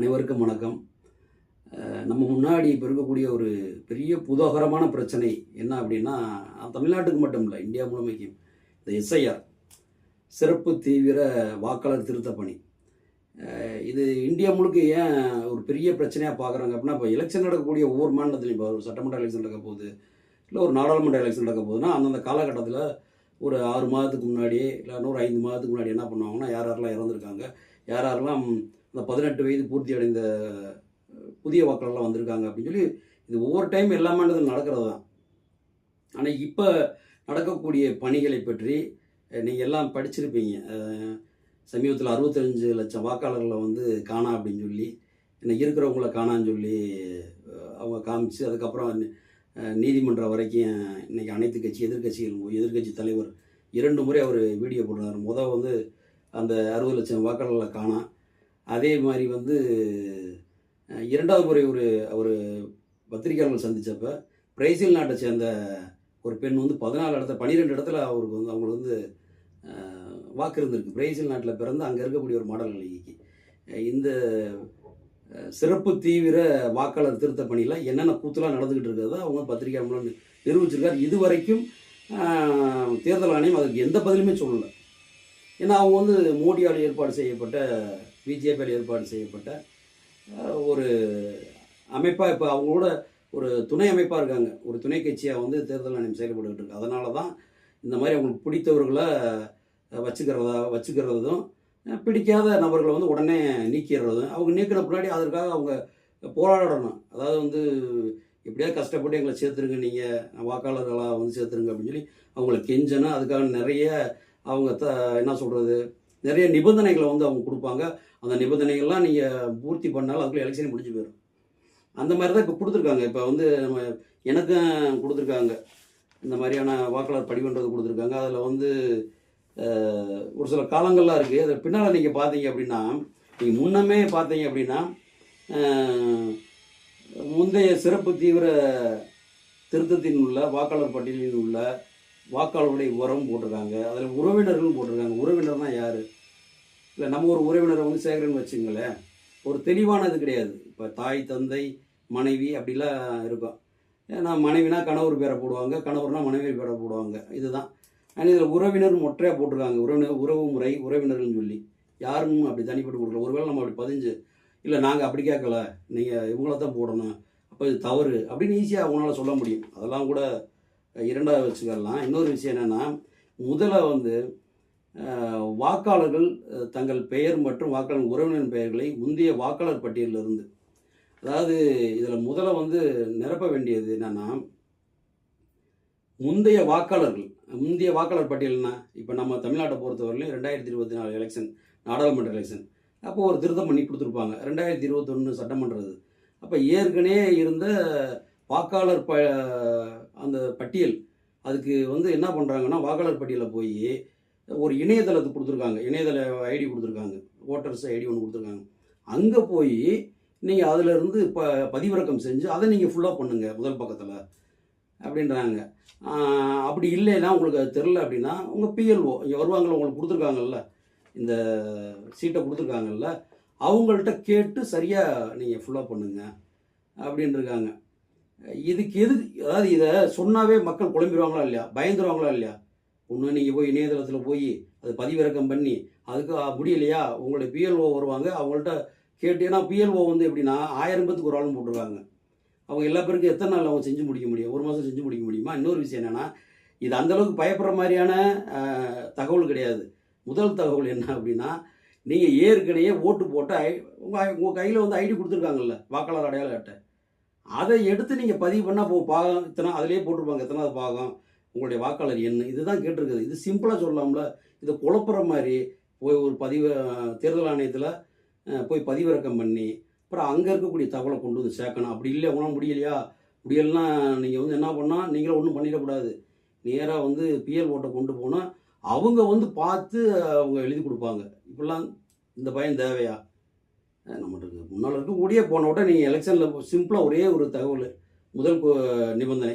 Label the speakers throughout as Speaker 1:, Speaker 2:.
Speaker 1: அனைவருக்கும் வணக்கம். நம்ம முன்னாடி இப்போ இருக்கக்கூடிய ஒரு பெரிய புதோகரமான பிரச்சனை என்ன அப்படின்னா தமிழ்நாட்டுக்கு மட்டும் இல்லை இந்தியா முழுமைக்கும். இந்த எஸ்ஐஆர் சிறப்பு தீவிர வாக்காளர் திருத்த பணி. இது இந்தியா முழுக்க ஏன் ஒரு பெரிய பிரச்சனையாக பார்க்குறாங்க அப்படின்னா இப்போ எலெக்ஷன் நடக்கக்கூடிய ஒவ்வொரு மாநிலத்திலையும் இப்போ ஒரு சட்டமன்ற எலெக்ஷன் நடக்க போகுது இல்லை ஒரு நாடாளுமன்ற எலெக்ஷன் நடக்க போகுதுன்னா அந்தந்த காலகட்டத்தில் ஒரு ஆறு மாதத்துக்கு முன்னாடியே இல்லை ஒரு ஐந்து மாதத்துக்கு முன்னாடி என்ன பண்ணுவாங்கன்னா யார் யாரெல்லாம் இறந்துருக்காங்க யாரெல்லாம் இந்த பதினெட்டு வயது பூர்த்தி அடைந்த புதிய வாக்காளர்லாம் வந்திருக்காங்க அப்படின்னு சொல்லி இது ஒவ்வொரு டைம் எல்லாமேன்றது நடக்கிறது தான். ஆனால் இப்போ நடக்கக்கூடிய பணிகளை பற்றி நீங்கள் எல்லாம் படிச்சிருப்பீங்க. சமீபத்தில் அறுபத்தஞ்சு லட்சம் வாக்காளர்களை வந்து காணா அப்படின்னு சொல்லி இன்னைக்கு இருக்கிறவங்கள காணான்னு சொல்லி அவங்க காமிச்சு அதுக்கப்புறம் நீதிமன்றம் வரைக்கும் இன்றைக்கி அனைத்து கட்சி எதிர்க்கட்சிகள் எதிர்கட்சி தலைவர் இரண்டு முறை அவர் வீடியோ போட்டிருந்தார் முதல் வந்து அந்த அறுபது லட்சம் வாக்காளர்களை காணாம் அதே மாதிரி வந்து இரண்டாவது முறை ஒரு அவர் பத்திரிகையாளர்கள் சந்தித்தப்ப பிரேசில் நாட்டை சேர்ந்த ஒரு பெண் வந்து பதினாலு இடத்துல பன்னிரெண்டு இடத்துல அவருக்கு வந்து அவங்களுக்கு வந்து வாக்கு இருந்திருக்கு. பிரேசில் நாட்டில் பிறந்து அங்கே இருக்கக்கூடிய ஒரு மாடல் நிலைக்கு இந்த சிறப்பு தீவிர வாக்காளர் திருத்த பணியில் என்னென்ன கூத்துலாம் நடந்துக்கிட்டு இருக்கிறதோ அவங்க பத்திரிகை மூலம் நிரூபிச்சிருக்காரு. இது வரைக்கும் தேர்தல் ஆணையம் அதுக்கு எந்த பதிலுமே சொல்லலை. ஏன்னா அவங்க வந்து மோடியால் ஏற்பாடு செய்யப்பட்ட பிஜேபியால் ஏற்பாடு செய்யப்பட்ட ஒரு அமைப்பாக இப்போ அவங்களோட ஒரு துணை அமைப்பாக இருக்காங்க. ஒரு துணை கட்சியாக வந்து தேர்தல் ஆணையம் செயல்பட்டுக்கிட்டு இருக்கு. அதனால தான் இந்த மாதிரி அவங்களுக்கு பிடித்தவர்களை வச்சுக்கிறதா வச்சுக்கிறதும் பிடிக்காத நபர்களை வந்து உடனே நீக்கிடுறதும் அவங்க நீக்கின பின்னாடி அதற்காக அவங்க போராடணும். அதாவது வந்து எப்படியாவது கஷ்டப்பட்டு எங்களை சேர்த்துருங்க நீங்கள் வாக்காளர்களாக வந்து சேர்த்துருங்க அப்படின்னு சொல்லி அவங்கள கெஞ்சணும். அதுக்காக நிறைய அவங்க த என்ன சொல்கிறது நிறைய நிபந்தனைகளை வந்து அவங்க கொடுப்பாங்க. அந்த நிபந்தனைகள்லாம் நீங்கள் பூர்த்தி பண்ணாலும் அதுக்குள்ளே எலெக்ஷன் முடிஞ்சு போயிடும். அந்த மாதிரி தான் இப்போ கொடுத்துருக்காங்க. இப்போ வந்து நம்ம எனக்கும் கொடுத்துருக்காங்க. இந்த மாதிரியான வாக்காளர் படிவன்றது கொடுத்துருக்காங்க. அதில் வந்து ஒரு சில காலங்கள்லாம் இருக்குது அதில் பின்னால் நீங்கள் பார்த்தீங்க அப்படின்னா நீங்கள் முன்னமே பார்த்தீங்க அப்படின்னா முந்தைய சிறப்பு தீவிர திருத்தத்தின் உள்ள வாக்காளர் பட்டியலில் உள்ள வாக்காளருடைய உரம் போட்டிருக்காங்க. அதில் உறவினர்களும் போட்டிருக்காங்க. உறவினர்னா யார்? இல்லை நம்ம ஒரு உறவினரை வந்து சேகரன்னு வச்சுங்களேன். ஒரு தெளிவானது கிடையாது. இப்போ தாய் தந்தை மனைவி அப்படிலாம் இருக்கும். ஏன்னா மனைவினா கணவர் பேரை போடுவாங்க. கணவர்னா மனைவி பேரை போடுவாங்க. இதுதான். ஆனால் இதில் உறவினர் மொற்றையாக போட்டிருக்காங்க. உறவினர் உறவு முறை உறவினர்கள்னு சொல்லி. யாரும் அப்படி தனிப்பட்டு கொடுக்கல. ஒருவேளை நம்ம அப்படி பதிஞ்சு இல்லை நாங்கள் அப்படி கேட்கல. நீங்கள் இவங்கள தான் போடணும். அப்போ இது தவறு. அப்படின்னு ஈஸியாக அவங்களால சொல்ல முடியும். அதெல்லாம் கூட இரண்டாவது வச்சுக்கலாம். இன்னொரு விஷயம் என்னென்னா முதல்ல வந்து வாக்காளர்கள் தங்கள் பெயர் மற்றும் வாக்காளர் உறவினர் பெயர்களை முந்தைய வாக்காளர் பட்டியலில் இருந்து அதாவது இதில் முதல்ல வந்து நிரப்ப வேண்டியது என்னென்னா முந்தைய வாக்காளர்கள் முந்தைய வாக்காளர் பட்டியல்னா இப்போ நம்ம தமிழ்நாட்டை பொறுத்தவரையிலும் ரெண்டாயிரத்தி இருபத்தி நாலு எலெக்ஷன் நாடாளுமன்ற எலெக்ஷன் அப்போ ஒரு திருத்தம் பண்ணி கொடுத்துருப்பாங்க. ரெண்டாயிரத்தி இருபத்தொன்று சட்டமன்றது. அப்போ ஏற்கனவே இருந்த வாக்காளர் ப அந்த பட்டியல். அதுக்கு வந்து என்ன பண்ணுறாங்கன்னா வாக்காளர் பட்டியலில் போய் ஒரு இணையதளத்துக்கு கொடுத்துருக்காங்க. இணையதள ஐடி கொடுத்துருக்காங்க. ஓட்டர்ஸ் ஐடி ஒன்று கொடுத்துருக்காங்க. அங்கே போய் நீங்கள் அதிலிருந்து ப பதிவிறக்கம் செஞ்சு அதை நீங்கள் ஃபுல்லாக பண்ணுங்கள் முதல் பக்கத்தில். அப்படின்றாங்க. அப்படி இல்லைன்னா உங்களுக்கு அது தெரில அப்படின்னா உங்கள் பிஎல்ஓ இங்கே வருவாங்கள உங்களுக்கு கொடுத்துருக்காங்கல்ல இந்த சீட்டை கொடுத்துருக்காங்கல்ல அவங்கள்ட்ட கேட்டு சரியாக நீங்கள் ஃபுல்லாக பண்ணுங்கள் அப்படின்ட்டுருக்காங்க இதுக்கு எது அதாவது இதை சொன்னாவே மக்கள் குழம்பிடுவாங்களா இல்லையா? பயந்துருவாங்களா இல்லையா? ஒன்று நீங்கள் போய் இணையதளத்தில் போய் அது பதிவிறக்கம் பண்ணி அதுக்கு முடியலையா? உங்களுடைய பிஎல்ஓ வருவாங்க. அவங்கள்ட்ட கேட்டு ஏன்னா பிஎல்ஓ வந்து எப்படின்னா ஆயிரம் பேத்துக்கு ஒரு ஆளும் போட்டிருக்காங்க. அவங்க எல்லா பேருக்கும் எத்தனை நாள் அவங்க செஞ்சு முடிக்க முடியும்? ஒரு மாதம் செஞ்சு முடிக்க முடியுமா? இன்னொரு விஷயம் என்னென்னா இது அந்தளவுக்கு பயப்படுற மாதிரியான தகவல் கிடையாது. முதல் தகவல் என்ன அப்படின்னா நீங்கள் ஏற்கனவே ஓட்டு போட்டு ஐ உங்கள் உங்கள் கையில் வந்து ஐடி கொடுத்துருக்காங்கல்ல வாக்காளர் அடையாள அட்டை. அதை எடுத்து நீங்கள் பதிவு பண்ணால் போ பாகம் இத்தனை அதிலே போட்டிருப்பாங்க எத்தனாவது பாகம் உங்களுடைய வாக்காளர் என்ன இதுதான் கேட்டிருக்குது. இது சிம்பிளாக சொல்லலாம்ல இதை குழப்புற மாதிரி போய் ஒரு பதிவு தேர்தல் ஆணையத்தில் போய் பதிவிறக்கம் பண்ணி அப்புறம் அங்கே இருக்கக்கூடிய தகவலை கொண்டு வந்து சேர்க்கணும். அப்படி இல்லை உங்களால் முடியலையா? முடியலன்னா நீங்கள் வந்து என்ன பண்ணால் நீங்களும் ஒன்றும் பண்ணிடக்கூடாது. நேராக வந்து பிஎல் ஓட்டை கொண்டு போனால் அவங்க வந்து பார்த்து அவங்க எழுதி கொடுப்பாங்க. இப்படிலாம் இந்த பயம் தேவையா? அஹ் நம்மளுக்கு முன்னால் இருக்கக்கூடிய போன விட நீங்கள் எலெக்ஷனில் சிம்பிளாக ஒரே ஒரு தகவல் முதல் நிபந்தனை.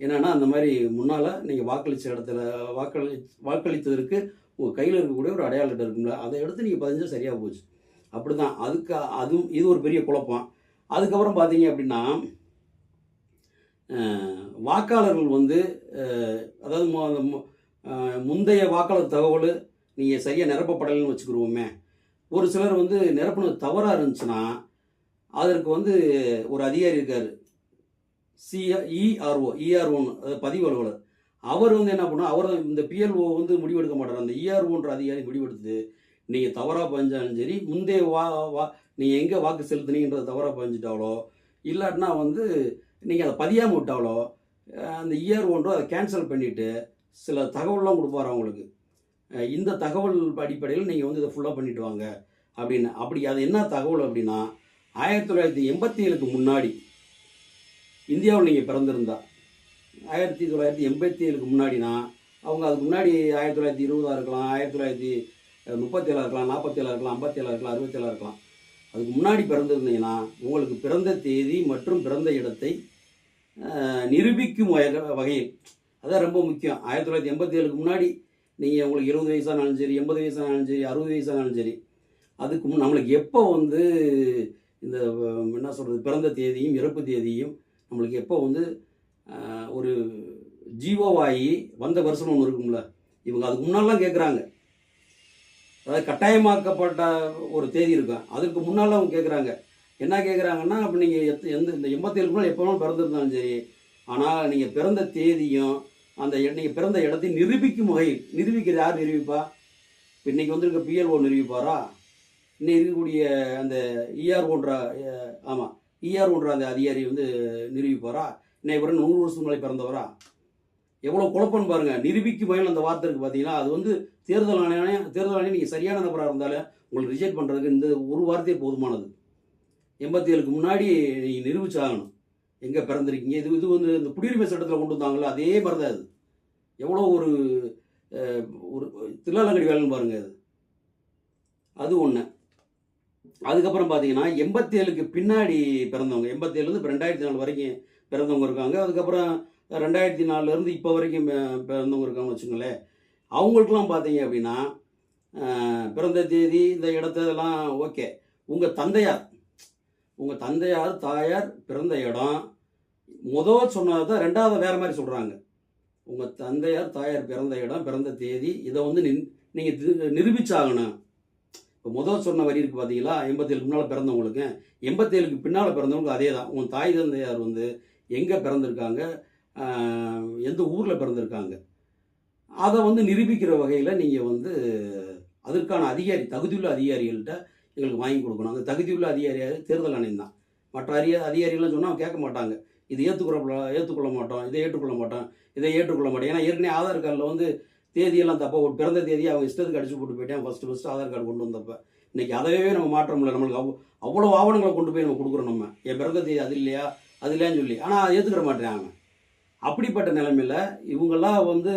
Speaker 1: என்னென்னா அந்த மாதிரி முன்னால் நீங்கள் வாக்களித்த இடத்துல வாக்களி வாக்களித்ததற்கு உங்கள் கையில் இருக்கக்கூடிய ஒரு அடையாள அட்டை இருக்கும்ல அதை எடுத்து நீங்கள் பதிஞ்சால் சரியாக போச்சு. அப்படி தான் அதுக்கு அதுவும் இது ஒரு பெரிய குழப்பம். அதுக்கப்புறம் பார்த்தீங்க அப்படின்னா வாக்காளர்கள் வந்து அதாவது முந்தைய வாக்காளர் தகவல் நீங்கள் சரியாக நிரப்பப்படலைன்னு வச்சுக்கிருவோமே ஒரு சிலர் வந்து நிரப்புனது தவறாக இருந்துச்சுன்னா அதற்கு வந்து ஒரு அதிகாரி இருக்கார். சி இஆர்ஓ இஆர்ஓன்னு அதாவது பதிவு அலுவலர். அவர் வந்து என்ன பண்ணா அவர் இந்த பிஎல்ஓ வந்து முடிவெடுக்க மாட்டார். அந்த இஆர்ஓன்ற அதிகாரி முடிவெடுத்து நீங்கள் தவறாக பதிஞ்சாலும் சரி முந்தைய வா வா நீங்கள் எங்கே வாக்கு செலுத்துனீங்கன்றது தவறாக பதிஞ்சிட்டாலோ இல்லாட்டினா வந்து நீங்கள் அதை பதியாமல் விட்டாலோ அந்த இஆர்ஓன்றோ அதை கேன்சல் பண்ணிவிட்டு சில தகவல்லாம் கொடுப்பார் அவங்களுக்கு. இந்த தகவல் அடிப்படையில் நீங்கள் வந்து இதை ஃபுல்லாக பண்ணிட்டு வாங்க. அப்படின்னு அப்படி அது என்ன தகவல் அப்படின்னா ஆயிரத்தி தொள்ளாயிரத்தி எண்பத்தி ஏழுக்கு முன்னாடி இந்தியாவில் நீங்கள் பிறந்திருந்தா ஆயிரத்தி தொள்ளாயிரத்தி எண்பத்தி ஏழுக்கு முன்னாடினா அவங்க அதுக்கு முன்னாடி ஆயிரத்தி தொள்ளாயிரத்தி இருபதாக இருக்கலாம் ஆயிரத்தி தொள்ளாயிரத்தி முப்பத்தேழாக இருக்கலாம் நாற்பத்தேழாக இருக்கலாம் ஐம்பத்தேழாக இருக்கலாம் அறுபத்தேழாக இருக்கலாம். அதுக்கு முன்னாடி பிறந்திருந்தீங்கன்னா உங்களுக்கு பிறந்த தேதி மற்றும் பிறந்த இடத்தை நிரூபிக்கும் வகை- வகையில் அதான் ரொம்ப முக்கியம். ஆயிரத்தி தொள்ளாயிரத்தி எண்பத்தி ஏழுக்கு முன்னாடி நீங்கள் உங்களுக்கு இருபது வயசானாலும் சரி எண்பது வயசானாலும் சரி அறுபது வயசானாலும் சரி அதுக்கு முன் நம்மளுக்கு எப்போ வந்து இந்த என்ன சொல்கிறது பிறந்த தேதியும் இறப்பு தேதியும் நம்மளுக்கு எப்போ வந்து ஒரு ஜீவோவாகி வந்த வருஷம் ஒன்று இருக்கும்ல இவங்க அதுக்கு முன்னாலாம் கேட்குறாங்க அதாவது கட்டாயமாக்கப்பட்ட ஒரு தேதி இருக்கும் அதுக்கு முன்னால் அவங்க கேட்குறாங்க என்ன கேட்குறாங்கன்னா அப்போ நீங்கள் எத் எந்த இந்த எண்பத்தேழுக்கு முன்னால் எப்போ வேணாலும் பிறந்திருந்தாலும் சரி ஆனால் நீங்கள் பிறந்த தேதியும் அந்த நீங்கள் பிறந்த இடத்தை நிரூபிக்கும் வகையில். நிரூபிக்கிறது யார் நிரூபிப்பா? இப்போ இன்றைக்கி வந்திருக்க பிஎல்ஓ நிரூபிப்பாரா? இன்னும் இருக்கக்கூடிய அந்த இஆர்ஓன்ற ஆமாம் இஆர்ஓன்ற அந்த அதிகாரி வந்து நிரூபிப்பாரா? இன்னைக்கு பிறகு நூறு வருஷம் முன்னாடி பிறந்தவரா? எவ்வளோ குழப்பம்னு பாருங்கள் நிரூபிக்கும் வகையில் அந்த வார்த்தை இருக்குது பார்த்தீங்கன்னா அது வந்து தேர்தல் ஆணையம் தேர்தல் ஆணையம் நீங்கள் சரியான நபராக இருந்தாலும் உங்களுக்கு ரிஜெக்ட் பண்ணுறதுக்கு இந்த ஒரு வார்த்தையே போதுமானது. எண்பத்தி ஏழுக்கு முன்னாடி நீங்கள் நிரூபிச்சாகணும். எங்கே பிறந்திருக்கீங்க? இது இது வந்து இந்த குடியுரிமை சட்டத்தில் கொண்டு வந்தாங்களோ அதே மாதிரி தான் அது. எவ்வளோ ஒரு ஒரு தில்லாலங்கடி வேலைன்னு பாருங்கள் அது. அது ஒன்று அதுக்கப்புறம் பார்த்தீங்கன்னா எண்பத்தி ஏழுக்கு பின்னாடி பிறந்தவங்க எண்பத்தி ஏழுலேருந்து இப்போ ரெண்டாயிரத்தி நாலு வரைக்கும் பிறந்தவங்க இருக்காங்க. அதுக்கப்புறம் ரெண்டாயிரத்தி நாலுலேருந்து இப்போ வரைக்கும் பிறந்தவங்க இருக்காங்கன்னு வச்சுங்களேன் அவங்களுக்குலாம் பார்த்தீங்க அப்படின்னா பிறந்த தேதி இந்த இடத்தெல்லாம் ஓகே. உங்கள் தந்தையார் உங்கள் தந்தையார் தாயார் பிறந்த இடம் முதல் சொன்னதை தான் ரெண்டாவது வேறு மாதிரி சொல்கிறாங்க உங்கள் தந்தையார் தாயார் பிறந்த இடம் பிறந்த தேதி இதை வந்து நின் நீங்கள் நிரூபிச்சாகணும். இப்போ முதல் சொன்ன வரி இருக்குது பார்த்தீங்களா எண்பத்தேழுக்கு முன்னால் பிறந்தவங்களுக்கு எண்பத்தேழுக்கு பின்னால் பிறந்தவங்களுக்கு அதே தான் உன் தாய் தந்தையார் வந்து எங்கே பிறந்திருக்காங்க? எந்த ஊரில் பிறந்திருக்காங்க? அதை வந்து நிரூபிக்கிற வகையில் நீங்கள் வந்து அதற்கான அதிகாரி தகுதியுள்ள அதிகாரிகள்கிட்ட எங்களுக்கு வாங்கி கொடுக்கணும். அந்த தகுதியுள்ள அதிகாரியாக தேர்தல் ஆணையம் தான். மற்ற அதிக அதிகாரிகள்லாம் சொன்னால் கேட்க மாட்டாங்க. இது ஏற்றுக்குற ஏற்றுக்கொள்ள மாட்டோம் இதை ஏற்றுக்கொள்ள மாட்டோம் இதை ஏற்றுக்கொள்ள மாட்டோம். ஏன்னா ஏற்கனவே ஆதார் கார்டில் வந்து தேதியெல்லாம் தப்பா ஒரு பிறந்த தேதியை அவங்க இஷ்டத்துக்கு அடிச்சு போட்டு போயிட்டேன். ஃபஸ்ட்டு ஃபஸ்ட்டு ஆதார் கார்டு கொண்டு வந்தப்ப. இன்னைக்கு அதவே நம்ம மாற்ற முடியல நம்மளுக்கு அவ்வளோ அவ்வளோ ஆவணங்களை கொண்டு போய் நம்ம கொடுக்குறோம் நம்ம. என் பிறந்த தேதி அது இல்லையா? அது இல்லையான்னு சொல்லி. ஆனால் அதை ஏற்றுக்கிற மாட்டேன் அவன் அப்படிப்பட்ட நிலைமையில் இவங்கெல்லாம் வந்து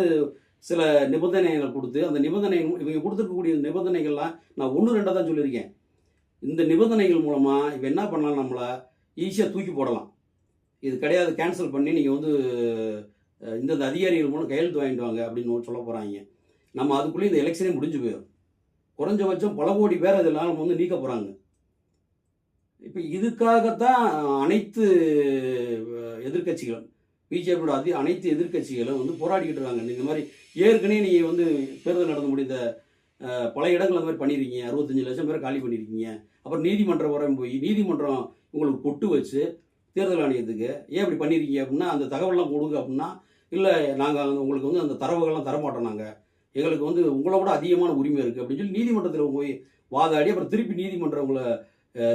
Speaker 1: சில நிபந்தனைகள் கொடுத்து அந்த நிபந்தனை இவங்க கொடுத்துருக்கக்கூடிய நிபந்தனைகள்லாம் நான் ஒன்று ரெண்டாக தான் சொல்லியிருக்கேன். இந்த நிபந்தனைகள் மூலமாக இவன் என்ன பண்ணலாம் நம்மளை ஈஸியாக தூக்கி போடலாம். இது கிடையாது கேன்சல் பண்ணி நீங்கள் வந்து இந்த இந்தந்த அதிகாரிகள் மூலம் கையெழுத்து வாங்கிட்டு வாங்க அப்படின்னு சொல்ல போகிறாங்க நம்ம அதுக்குள்ளேயே இந்த எலெக்ஷனே முடிஞ்சு போயிடும் குறைஞ்சபட்சம் பல கோடி பேர் இதெல்லாம் நம்ம வந்து நீக்க போகிறாங்க இப்போ இதுக்காகத்தான் அனைத்து எதிர்கட்சிகளும் எதிர்க்கட்சிகளும் பிஜேபியோட அதி அனைத்து எதிர்க்கட்சிகளும் வந்து போராடிக்கிட்டு இருக்காங்க. இந்த மாதிரி ஏற்கனவே நீங்கள் வந்து தேர்தல் நடந்து முடிந்த பல இடங்கள் அந்த மாதிரி பண்ணியிருக்கீங்க அறுபத்தஞ்சு லட்சம் பேர் காலி பண்ணியிருக்கீங்க அப்புறம் நீதிமன்றம் வரையும் போய் நீதிமன்றம் உங்களுக்கு பொட்டு வச்சு தேர்தல் ஆணையத்துக்கு. ஏன் இப்படி பண்ணியிருக்கீங்க அப்படின்னா அந்த தகவல்லாம் கொடுங்க அப்படின்னா இல்லை நாங்கள் உங்களுக்கு வந்து அந்த தரவுகள்லாம் தரமாட்டோம் நாங்கள் எங்களுக்கு வந்து உங்களை விட அதிகமான உரிமை இருக்குது அப்படின்னு சொல்லி நீதிமன்றத்தில் போய் வாதாடி அப்புறம் திருப்பி நீதிமன்றம் உங்களை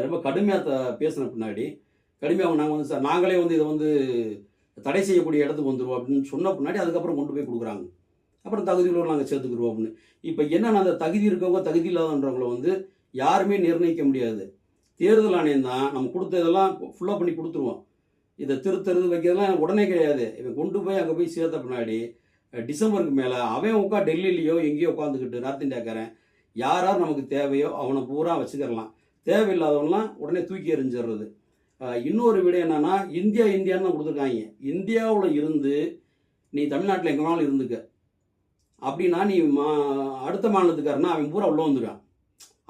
Speaker 1: ரொம்ப கடுமையாக த பேசின பின்னாடி கடுமையாக நாங்கள் வந்து சார் நாங்களே வந்து இதை வந்து தடை செய்யக்கூடிய இடத்துக்கு வந்துடுவோம் அப்படின்னு சொன்ன பின்னாடி அதுக்கப்புறம் கொண்டு போய் கொடுக்குறாங்க. அப்புறம் தகுதி உள்ளவர் நாங்கள் சேர்த்துக்குருவோம் அப்படின்னு. இப்போ என்னென்ன அந்த தகுதி இருக்கவங்க தகுதி இல்லாதன்றவங்களை வந்து யாருமே நிர்ணயிக்க முடியாது. தேர்தல் ஆணையம் தான் நம்ம கொடுத்ததெல்லாம் ஃபுல்லாக பண்ணி கொடுத்துருவோம். இதை திருத்தறது வைக்கிறதெல்லாம் உடனே கிடையாது. இவன் கொண்டு போய் அங்கே போய் சேர்த்த பின்னாடி டிசம்பருக்கு மேலே அவன் உட்கா டெல்லியிலையோ எங்கேயோ உட்காந்துக்கிட்டு நார்த் இந்தியாக்காரன் யார் யார் நமக்கு தேவையோ அவனை பூரா வச்சுக்கிறலாம். தேவையில்லாதவன்லாம் உடனே தூக்கி எறிஞ்சிடுறது இன்னொரு விட என்னென்னா இந்தியா இந்தியான்னு தான் கொடுத்துருக்காங்க. இந்தியாவில் இருந்து நீ தமிழ்நாட்டில் எங்கே வேணாலும் இருந்துக்க. அப்படின்னா நீ மா அடுத்த மாநிலத்துக்காரனா அவன் பூரா உள்ள வந்துடுவான்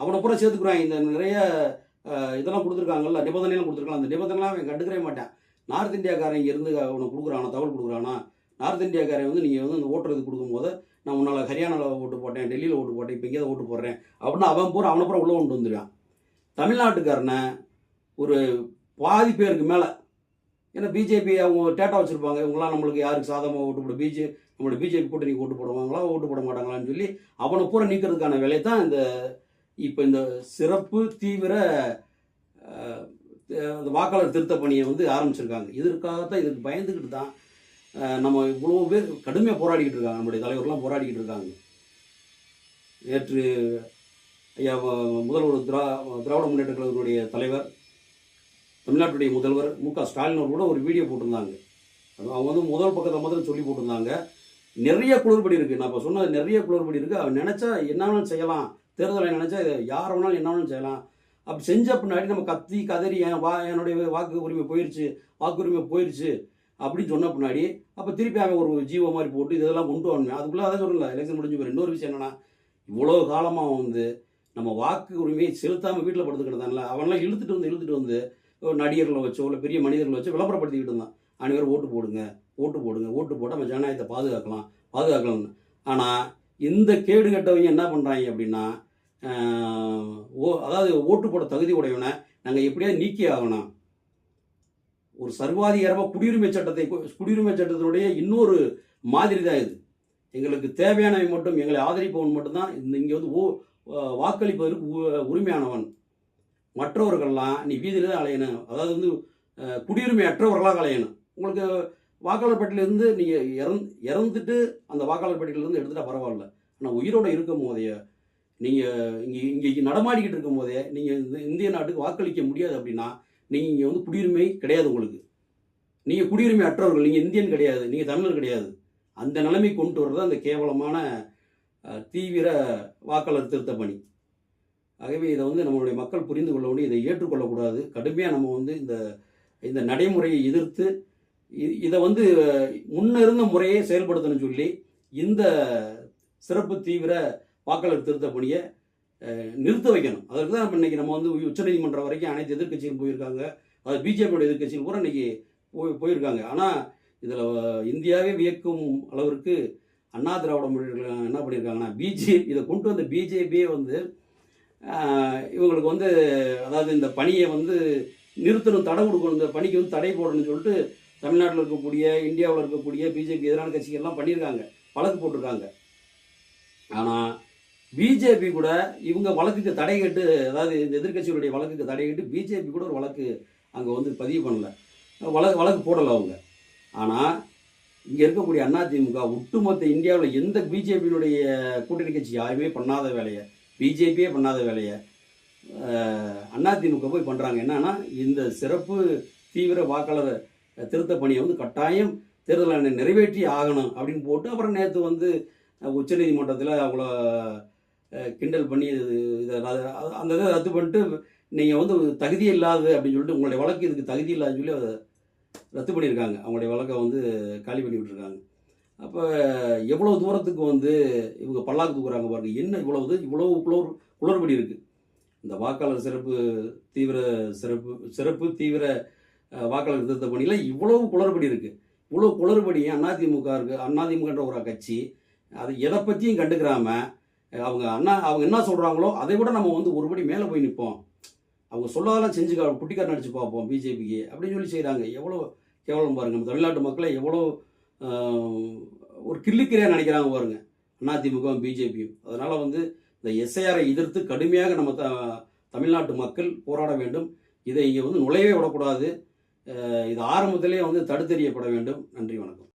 Speaker 1: அவனை பூரா சேர்த்துக்குறான் இந்த நிறைய இதெல்லாம் கொடுத்துருக்காங்கல்ல நிபந்தனைலாம் கொடுத்துருக்காங்க அந்த நிபந்தனைலாம் அவன் கண்டுக்கவே மாட்டான். நார்த் இந்தியாக்காரன் இங்க இருந்து உனக்கு கொடுக்குறானா தகவல் கொடுக்குறானா? நார்த் இந்தியாக்காரன் வந்து நீங்கள் வந்து இந்த ஓட்டுறது கொடுக்கும்போது நான் உன்னால் ஹரியானாவில் ஓட்டு போட்டேன் டெல்லியில் ஓட்டு போட்டேன் இப்போ எங்கேயாவது ஓட்டு போடுறேன். அப்படின்னு அவன் பூரா அவனை பூரா உள்ளே கொண்டு வந்துடுவான் தமிழ்நாட்டுக்காரனை ஒரு பாதி பேருக்கு மேலே ஏன்னா பிஜேபி அவங்க டேட்டா வச்சுருப்பாங்க. இவங்களாம் நம்மளுக்கு யாருக்கு சாதகமாக ஓட்டு போட பிஜே நம்மளோட பிஜேபி கூட்டணி ஓட்டு போடுவாங்களா ஓட்டு போட மாட்டாங்களான்னு சொல்லி அவனை பூரா நீக்கிறதுக்கான வேலையை தான் இந்த இப்போ இந்த சிறப்பு தீவிர அந்த வாக்காளர் திருத்த பணியை வந்து ஆரம்பிச்சிருக்காங்க. இதற்காகத்தான் இதுக்கு பயந்துக்கிட்டு தான் நம்ம இவ்வளோ பேர் கடுமையாக போராடிக்கிட்டு இருக்காங்க. நம்முடைய தலைவர்கள்லாம் போராடிக்கிட்டு இருக்காங்க. நேற்று ஐயா முதல்வர் திரா திராவிட முன்னேற்ற கழகத்தினுடைய தலைவர் தமிழ்நாட்டுடைய முதல்வர் மு க. ஸ்டாலின் கூட ஒரு வீடியோ போட்டிருந்தாங்க. அவங்க வந்து முதல் பக்கத்தை மாத்திரம் சொல்லி போட்டிருந்தாங்க. நிறைய குளறுபடி இருக்குது நான் இப்போ சொன்ன நிறைய குளறுபடி இருக்குது அவன் நினச்சா என்ன செய்யலாம். தேர்தலை நினச்சா இதை யார் வேணாலும் என்ன வேணாலும் செய்யலாம். அப்படி செஞ்ச பின்னாடி நம்ம கத்தி கதறி என் வா என்னுடைய வாக்கு உரிமை போயிடுச்சு வாக்குரிமை போயிடுச்சு அப்படின்னு சொன்ன பின்னாடி அப்போ திருப்பி அவன் ஒரு ஜீவோ மாதிரி போட்டு இதெல்லாம் கொண்டு வரணும். அதுக்குள்ளே அதான் சொல்லல எலெக்ஷன் முடிஞ்சு போய் இன்னொரு விஷயம் என்னன்னா இவ்வளோ காலமாக வந்து நம்ம வாக்கு உரிமையை செலுத்தாமல் வீட்டில் படுத்துக்கிட்டான்ல அவன்லாம் இழுத்துட்டு வந்து இழுத்துட்டு வந்து நடிகர்களை வச்சோ இல்லை பெரிய மனிதர்களை வச்சோ விளம்பரப்படுத்திக்கிட்டு இருந்தான். அனைவரும் ஓட்டு போடுங்க ஓட்டு போடுங்க ஓட்டு போட்டால் நம்ம ஜனநாயகத்தை பாதுகாக்கலாம் பாதுகாக்கலாம்னு. ஆனால் இந்த கேடு கட்டவங்க என்ன பண்ணுறாங்க அப்படின்னா ஓ அதாவது ஓட்டு போட தகுதி உடையவனை நாங்கள் எப்படியாவது நீக்கி ஆகணும்? ஒரு சர்வாதிகாரமாக குடியுரிமை சட்டத்தை குடியுரிமை சட்டத்தினுடைய இன்னொரு மாதிரி தான் இது. எங்களுக்கு தேவையானவை மட்டும் எங்களை ஆதரிப்பவன் மட்டும்தான் இந்த இங்கே வந்து ஓ வாக்களிப்பதற்கு உ- உரிமையானவன். மற்றவர்கள்லாம் நீ வீதியில் தான் அலையணும். அதாவது வந்து குடியுரிமை அற்றவர்களாக அலையணும். உங்களுக்கு வாக்காளர் பட்டியலிருந்து நீங்கள் இறந் இறந்துட்டு அந்த வாக்காளர் பட்டியலிருந்து எடுத்துட்டா பரவாயில்ல. ஆனால் உயிரோட இருக்கும் போதே நீங்கள் இங்கே இங்கே நடமாடிக்கிட்டு இருக்கும் போதே நீங்கள் இந்த இந்திய நாட்டுக்கு வாக்களிக்க முடியாது அப்படின்னா நீங்கள் இங்கே வந்து குடியுரிமை கிடையாது உங்களுக்கு. நீங்கள் குடியுரிமை அற்றவர்கள் நீங்கள் இந்தியன் கிடையாது நீங்கள் தமிழர் கிடையாது. அந்த நிலைமை கொண்டு வர்றது அந்த கேவலமான தீவிர வாக்காளர் திருத்த பணி. ஆகவே இதை வந்து நம்மளுடைய மக்கள் புரிந்து கொள்ள முடியும் இதை ஏற்றுக்கொள்ளக்கூடாது. கடுமையாக நம்ம வந்து இந்த இந்த நடைமுறையை எதிர்த்து இதை வந்து முன்ன இருந்த முறையே செயல்படுத்தணும்னு சொல்லி இந்த சிறப்பு தீவிர வாக்காளர் திருத்த பணியை நிறுத்த வைக்கணும். அதற்கு தான் நம்ம இன்னைக்கு நம்ம வந்து உச்சநீதிமன்றம் வரைக்கும் அனைத்து எதிர்க்கட்சியும் போயிருக்காங்க. அது பிஜேபியோட எதிர்க்கட்சிகள் கூட இன்னைக்கு போய் போயிருக்காங்க. ஆனால் இதில் இந்தியாவே வியக்கும் அளவிற்கு அண்ணா திராவிட மொழிகள் என்ன பண்ணியிருக்காங்கன்னா பிஜே இதை கொண்டு வந்த பிஜேபியே வந்து இவங்களுக்கு வந்து அதாவது இந்த பணியை வந்து நிறுத்தணும் தடை கொடுக்கணும் இந்த பணிக்கு வந்து தடை போடணும்னு சொல்லிட்டு தமிழ்நாட்டில் இருக்கக்கூடிய இந்தியாவில் இருக்கக்கூடிய பிஜேபி எதிரான கட்சிகள்லாம் பண்ணியிருக்காங்க வழக்கு போட்டிருக்காங்க. ஆனால் பிஜேபி கூட இவங்க வழக்குக்கு தடை கேட்டு அதாவது இந்த எதிர்க்கட்சிகளுடைய வழக்குக்கு தடை கேட்டு பிஜேபி கூட ஒரு வழக்கு அங்கே வந்து பதிவு பண்ணல. வழக்கு வழக்கு போடலை அவங்க. ஆனால் இங்கே இருக்கக்கூடிய அதிமுக ஒட்டுமொத்த இந்தியாவில் எந்த பிஜேபியினுடைய கூட்டணி கட்சி யாருமே பண்ணாத வேலையை பிஜேபியே பண்ணாத வேலையை அதிமுக போய் பண்ணுறாங்க என்னன்னா இந்த சிறப்பு தீவிர வாக்காளர் திருத்த பணியை வந்து கட்டாயம் தேர்தல் ஆணையம் நிறைவேற்றி ஆகணும் அப்படின்னு போட்டு அப்புறம் நேற்று வந்து உச்சநீதிமன்றத்தில் அவங்கள கிண்டல் பண்ணி இதை அந்த இதை ரத்து பண்ணிட்டு நீங்கள் வந்து தகுதி இல்லாது அப்படின்னு சொல்லிட்டு உங்களுடைய வழக்கு இதுக்கு தகுதி இல்லாதுன்னு சொல்லி அதை ரத்து பண்ணியிருக்காங்க. அவங்களுடைய வழக்கை வந்து காலி பண்ணி விட்டுருக்காங்க. அப்போ எவ்வளோ தூரத்துக்கு வந்து இவங்க பல்லாக்கு தூக்குறாங்க பாருங்க. என்ன இவ்வளவு இவ்வளோ குளோர் குளறுபடி இருக்குது இந்த வாக்காளர் சிறப்பு தீவிர சிறப்பு சிறப்பு தீவிர வாக்காளர் திருத்த பணியில் இவ்வளவு குளறுபடி இருக்குது இவ்வளோ குளறுபடி அதிமுக இருக்குது அதிமுகன்ற ஒரு கட்சி அது எதை பற்றியும் கண்டுக்கிறாம அவங்க அண்ணா அவங்க என்ன சொல்கிறாங்களோ அதை விட நம்ம வந்து ஒருபடி மேலே போய் நிற்போம் அவங்க சொல்லாதெல்லாம் செஞ்சு குட்டிக்கார் குட்டிக்கார நடிச்சு பார்ப்போம் பிஜேபிக்கு அப்படின்னு சொல்லி செய்கிறாங்க எவ்வளோ கேவலம் பாருங்க நம்ம தமிழ்நாட்டு மக்களை எவ்வளோ ஒரு கிள்ளிக்கிறையாக நினைக்கிறாங்க பாருங்க அதிமுகவும் பிஜேபியும். அதனால் வந்து இந்த எஸ்ஐஆரை எதிர்த்து கடுமையாக நம்ம த தமிழ்நாட்டு மக்கள் போராட வேண்டும். இதை இங்கே வந்து நுழையவே விடக்கூடாது. இது ஆரம்பத்திலே வந்து தடுத்தெறியப்பட வேண்டும். நன்றி வணக்கம்.